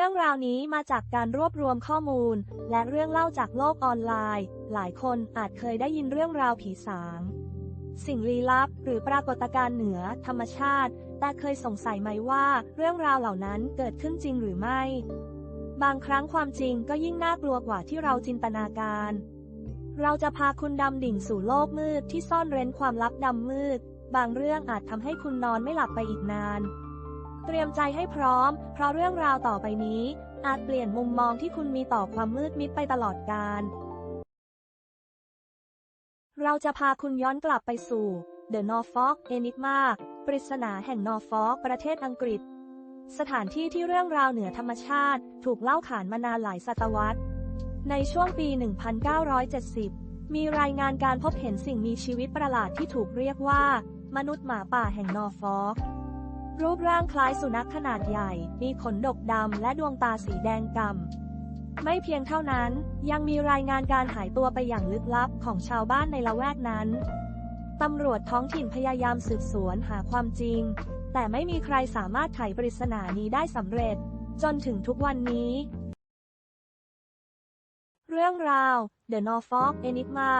รื่องราวนี้มาจากการรวบรวมข้อมูล และเรื่องเล่าจากโลกออนไลน์ หลายคนอาจเคยได้ยินเรื่องราวผีสาง สิ่งลี้ลับ หรือปรากฏการณ์เหนือธรรมชาติ แต่เคยสงสัยไหมว่า เรื่องราวเหล่านั้นเกิดขึ้นจริงหรือไม่ บางครั้งความจริงก็ยิ่งน่ากลัวกว่าที่เราจินตนาการ เราจะพาคุณดำดิ่งสู่โลกมืดที่ซ่อนเร้นความลับดำมืด บางเรื่องอาจทำให้คุณนอนไม่หลับไปอีกนาน เตรียมใจให้พร้อม เพราะเรื่องราวต่อไปนี้ อาจเปลี่ยนมุมมองที่คุณมีต่อความมืดมิดไปตลอดกาล เราจะพาคุณย้อนกลับไปสู่ The Norfolk Enigma ปริศนาแห่งนอร์ฟอกประเทศอังกฤษ สถานที่ที่เรื่องราวเหนือธรรมชาติ ถูกเล่าขานมานานหลายศตวรรษ ในช่วงปี 1970 มีรายงานการพบเห็นสิ่งมีชีวิตประหลาดที่ถูกเรียกว่า มนุษย์หมาป่าแห่งนอร์ฟอก รูปร่างคล้ายสุนัขขนาดใหญ่ มีขนดกดำและดวงตาสีแดงกำไม่เพียงเท่านั้น ยังมีรายงานการหายตัวไปอย่างลึกลับของชาวบ้านในละแวกนั้นตำรวจท้องถิ่นพยายามสืบสวนหาความจริง แต่ไม่มีใครสามารถไขปริศนานี้ได้สำเร็จ จนถึงทุกวันนี้ เรื่องราว The Norfolk Enigma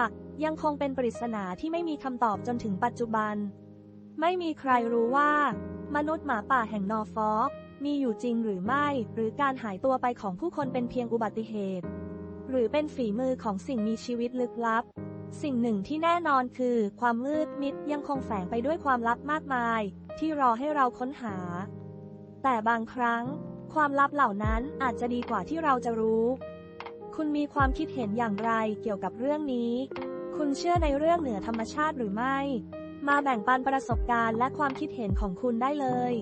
ยังคงเป็นปริศนาที่ไม่มีคำตอบจนถึงปัจจุบัน ไม่มีใครรู้ว่า มนุษย์หมาป่าแห่งนอร์ฟอกมีอยู่จริงหรือไม่ หรือการหายตัวไปของผู้คนเป็นเพียงอุบัติเหตุ หรือเป็นฝีมือของสิ่งมีชีวิตลึกลับ สิ่งหนึ่งที่แน่นอนคือ ความมืดมิดยังคงแฝงไปด้วยความลับมากมาย ที่รอให้เราค้นหา แต่บางครั้ง ความลับเหล่านั้นอาจจะดีกว่าที่เราจะรู้ คุณมีความคิดเห็นอย่างไรเกี่ยวกับเรื่องนี้ คุณเชื่อในเรื่องเหนือธรรมชาติหรือไม่ มาแบ่งปันประสบการณ์และความคิดเห็นของคุณได้เลย